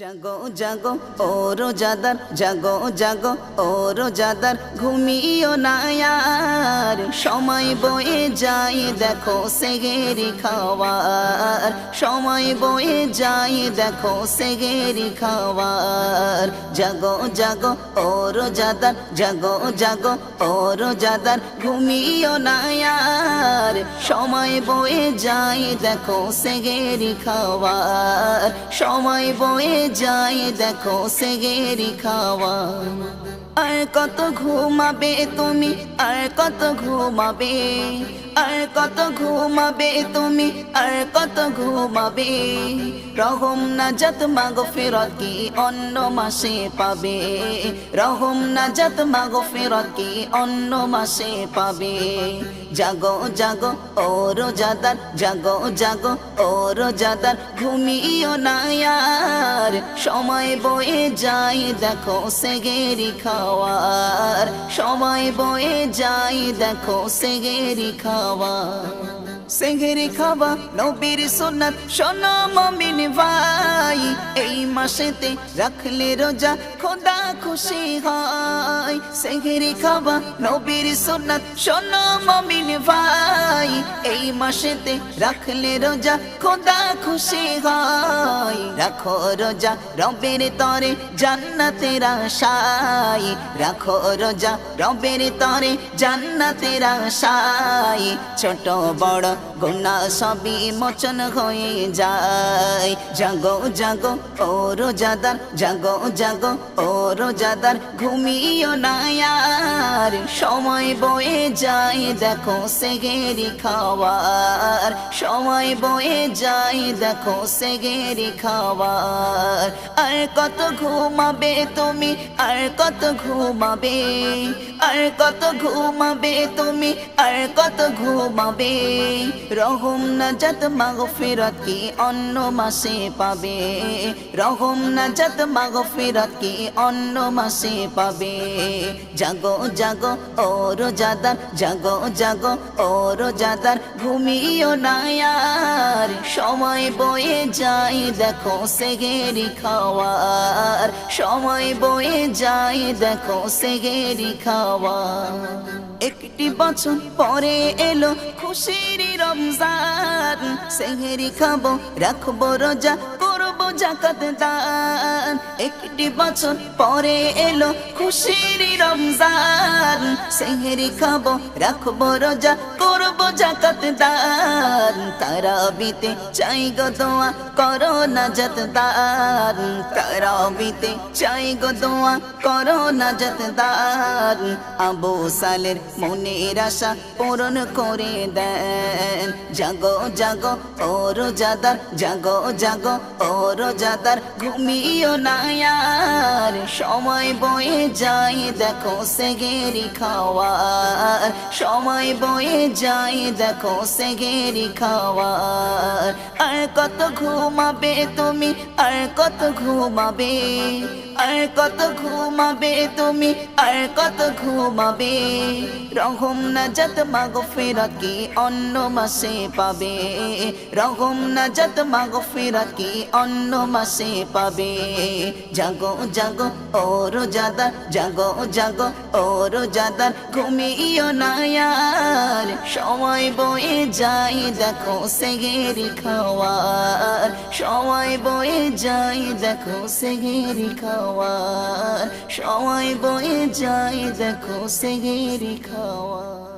জাগো জাগো ও রোজাদার জাগো জাগো ও রোজাদার ঘুমিও না আর। সময় বয়ে যায়, দেখো সেগেরি খাওয়ার। সময় বয়ে যায়, দেখো সেগেরি খাওয়ার। জাগো জাগো ও রোজাদার জাগো জাগো ও রোজাদার ঘুমিও না আর। সময় বয়ে যায়, দেখো সেগেরি খাওয়ার। সময় বয়ে যায় দেখো সেগেরি খাওয়া আর কত ঘুমাবে তুমি আর কত ঘুমাবে আর কত ঘুমাবে তুমি? আর কত ঘুমাবে? রহম নাজাত মাগো ফেরত কি অন্য মাসে পাবে? রহম নাজাত মাগো ফেরত কি অন্য মাসে পাবে? জাগো জাগো, ও রোজাদার, জাগো জাগো, ও রোজাদার, ঘুমিও না আর সময় বয়ে যায়, দেখো সেগেরি খাওয়ার। সময় বয়ে যায়, দেখো সেগেরি খাওয়ার। না সেগেরি খাওয়া নবীর সোনাত সোনা মমিন ভাই, এই মাসেতে রাখলে রোজা, খোদা খুশি হয়। সেগেরি খাওয়া নবীর সোনাত সোনা মমিন ভাই, এই মাসেতে রাখলে রোজা, খোদা খুশি হয়। রাখো রোজা রবের তরে, জান্নাতের আশায়। রাখো রোজা রবের তরে, জান্নাতের আশায়। ছোট বড় গুণা সবই মোচন হয়ে যায়। জাগো জাগো, ও রোজাদার, জাগো জাগো, ও রোজাদার, ঘুমিও না আর। সময় বয়ে যায়, দেখো সেগেরি খাওয়ার। সময় বয়ে যায়, দেখো সেগেরি খাওয়ার। আর কত ঘুমাবে তুমি, আর কত ঘুমাবে, আর কত ঘুমাবে তুমি, আর কত ঘুমাবে। রহম নাজাত মাগো ফেরত কি অন্য মাসে পাবে? রহম নাজাত মাগো ফেরত কি অন্য মাসে পাবে? জাগো জাগো, ও রোজাদার, জাগো জাগো, ও রোজাদার, ঘুমিও না আর। সময় বয়ে যায়, দেখো সেগেরি খাওয়ার। সময় বয়ে যায়, দেখো সেগেরি খাওয়ার। একটি বছর পরে এলো খুশির রমজান। সেহেরি খাব রাখব রোজা জাকাত দান। একটি বছর পরে এলো খুশির রমজান। সেহেরি খাব, রাখব, রোজা, করব জাকাত দান। তারা বিতে চাই গো দোয়া, করো না যত দান। তারা বিতে চাই গো দোয়া, করো না যত দান। আবু সালের মনের আশা পূরণ করে দেন। জাগো জাগো, ও রোজাদার, জাগো জাগো, ও রোজাদার, ঘুমিও না আর। সময় বয়ে যাই দেখো সেগেরি খাওয়ার। সময় বয়ে যাই দেখো সেগেরি খাওয়ার। আর কত ঘুমাবে তুমি, আর কত ঘুমাবে? আর কত ঘুমাবে তুমি? আর কত ঘুমাবে? রহম নাজাত মাগো ফেরত কি অন্য মাসে পাবে? রহম নাজাত মাগো ফেরত কি অন্য মাসে পাবে? জাগো জাগো, ও রোজাদার, জাগো জাগো, ও রোজাদার ঘুমিও না সময় বয়ে যাই দেখো সেগেরি খাওয়ার। সময় বয়ে যাই দেখো সেগেরি খাওয়ার। সময় বয়ে যায় দেখো সেগেরি খাওয়ার।